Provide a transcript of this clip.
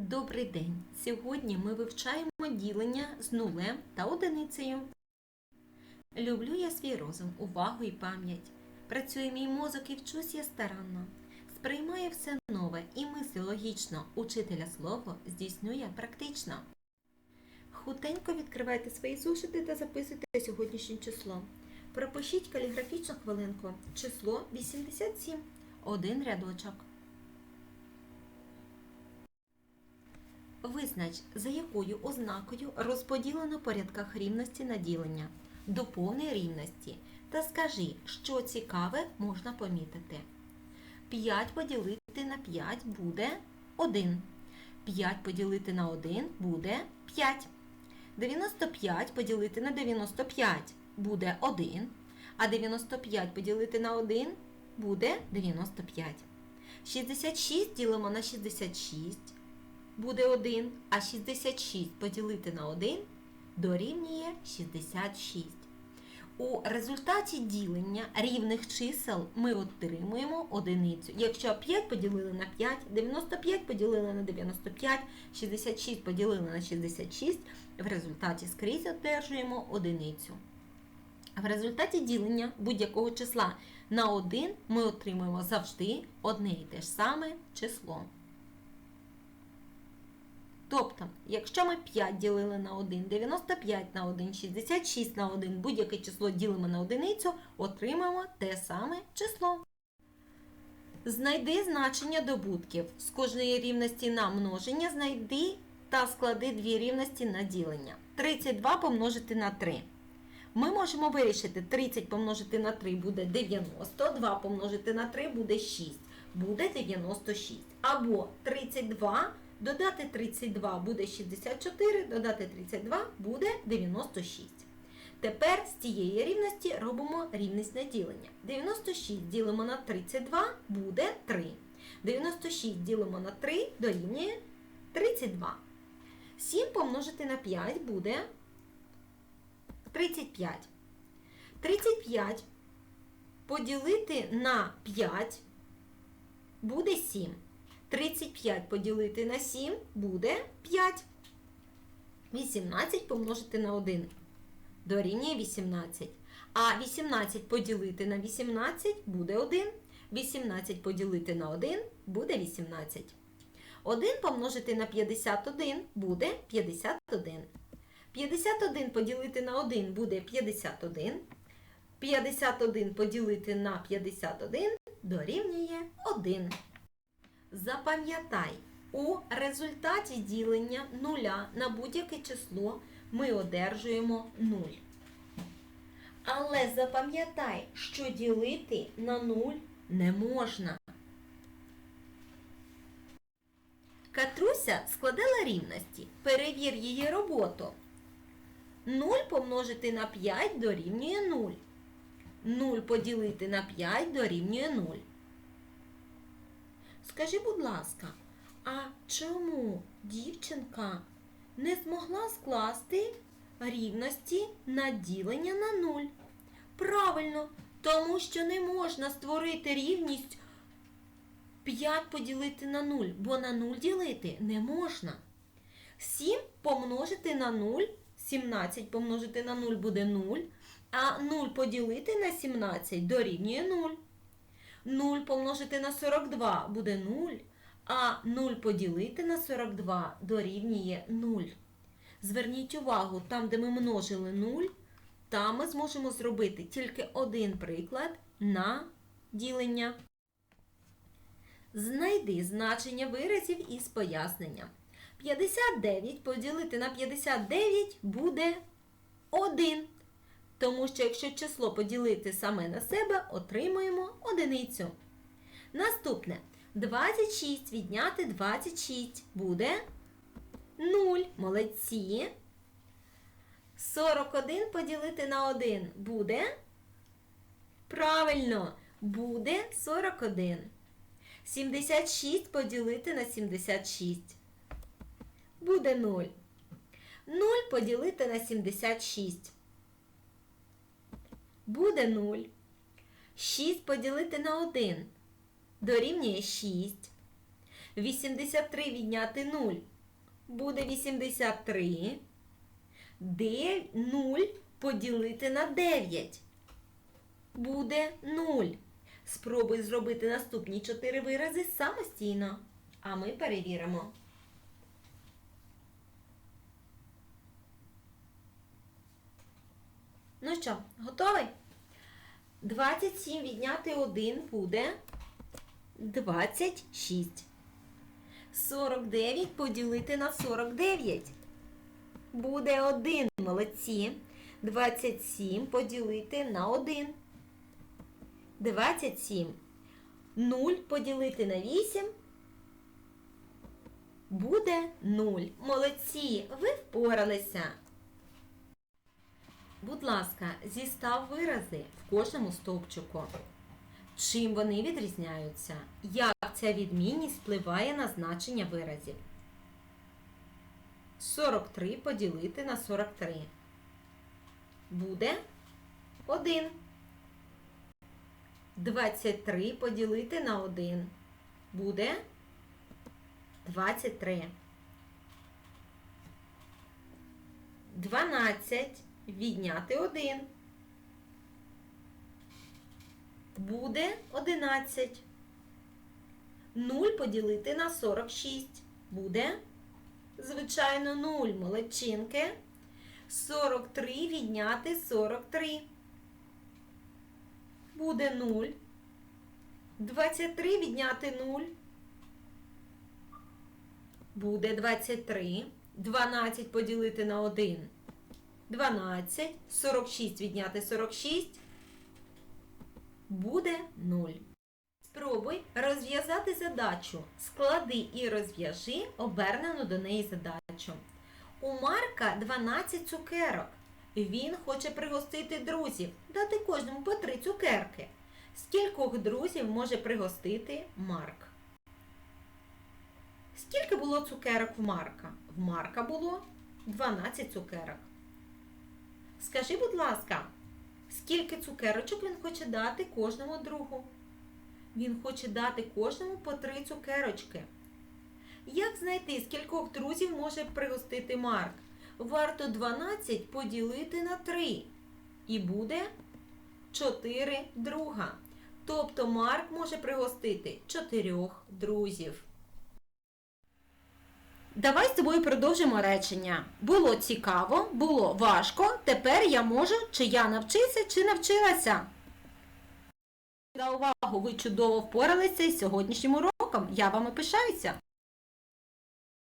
Добрий день! Сьогодні ми вивчаємо ділення з нулем та одиницею. Люблю я свій розум, увагу і пам'ять. Працює мій мозок і вчусь я старанно. Сприймає все нове і мислить логічно. Учителя слово здійснює практично. Хутенько відкривайте свої зошити та записуйте сьогоднішнє число. Пропишіть каліграфічну хвилинку. Число 87. Один рядочок. Визнач, за якою ознакою розподілено порядках рівності на ділення. Доповни рівності та скажи, що цікаве можна помітити. 5 поділити на 5 буде 1. 5 поділити на 1 буде 5. 95 поділити на 95 буде 1. А 95 поділити на 1 буде 95. 66 ділимо на 66 буде 1, а 66 поділити на 1 дорівнює 66. У результаті ділення рівних чисел ми отримуємо одиницю. Якщо 5 поділили на 5, 95 поділили на 95, 66 поділили на 66, в результаті скрізь одержуємо одиницю. В результаті ділення будь-якого числа на 1 ми отримуємо завжди одне і те ж саме число. Тобто, якщо ми 5 ділили на 1, 95 на 1, 66 на 1, будь-яке число ділимо на одиницю, отримаємо те саме число. Знайди значення добутків. З кожної рівності на множення знайди та склади дві рівності на ділення. 32 помножити на 3. Ми можемо вирішити 30 помножити на 3 буде 90, 2 помножити на 3 буде 6, буде 96. Або 32 Додати 32 буде 64, додати 32 буде 96. Тепер з цієї рівності робимо рівність на ділення. 96 ділимо на 32 буде 3. 96 ділимо на 3 дорівнює 32. 7 помножити на 5 буде 35. 35 поділити на 5 буде 7. 35 поділити на 7 буде 5. 18 помножити на 1 дорівнює 18. А 18 поділити на 18 буде 1. 18 поділити на 1 буде 18. 1 помножити на 51 буде 51. 51 поділити на 1 буде 51. 51 поділити на 51 дорівнює 1. Запам'ятай, у результаті ділення нуля на будь-яке число ми одержуємо 0. Але запам'ятай, що ділити на 0 не можна. Катруся складала рівності. Перевір її роботу. 0 помножити на 5 дорівнює 0. 0 поділити на 5 дорівнює 0. Скажи, будь ласка, а чому дівчинка не змогла скласти рівності на ділення на 0? Правильно, тому що не можна створити рівність 5 поділити на 0, бо на 0 ділити не можна. 7 помножити на 0, 17 помножити на 0 буде 0, а 0 поділити на 17 дорівнює 0. 0 помножити на 42 буде 0, а 0 поділити на 42 дорівнює 0. Зверніть увагу, там, де ми множили 0, там ми зможемо зробити тільки один приклад на ділення. Знайди значення виразів із поясненням. 59 поділити на 59 буде 1. Тому що якщо число поділити саме на себе, отримуємо одиницю. Наступне 26 відняти 26 буде 0. Молодці. 41 поділити на 1 буде. Правильно, буде 41. 76 поділити на 76. Буде 0. 0 поділити на 76 буде 0. 6 поділити на 1 дорівнює 6. 83 відняти 0 буде 83. Де 0 поділити на 9 буде 0. Спробуй зробити наступні 4 вирази самостійно. А ми перевіримо. Ну що, готовий? 27 відняти 1 буде 26. 49 поділити на 49. Буде 1. Молодці. 27 поділити на 1. 27. 0 поділити на 8. Буде 0. Молодці. Ви впоралися. Будь ласка, зістав вирази в кожному стовпчику. Чим вони відрізняються? Як ця відмінність впливає на значення виразів? 43 поділити на 43. Буде 1. 23 поділити на 1. Буде 23. 12 відняти 1. Буде 11. 0 поділити на 46. Буде, звичайно, 0 молодчинки. 43 відняти 43. Буде 0. 23 відняти 0. Буде 23. 12 поділити на 1. 12. 46 відняти 46. Буде 0. Спробуй розв'язати задачу. Склади і розв'яжи обернену до неї задачу. У Марка 12 цукерок. Він хоче пригостити друзів, дати кожному по 3 цукерки. Скількох друзів може пригостити Марк? Скільки було цукерок в Марка? В Марка було 12 цукерок. Скажи, будь ласка, скільки цукерочок він хоче дати кожному другу? Він хоче дати кожному по три цукерочки. Як знайти, скількох друзів може пригостити Марк? Варто 12 поділити на 3. І буде 4 друга. Тобто Марк може пригостити 4 друзів. Давай з тобою продовжимо речення. Було цікаво, було важко. Тепер я можу, чи я навчився, чи навчилася. За увагу, ви чудово впоралися із сьогоднішнім уроком. Я вами пишаюся.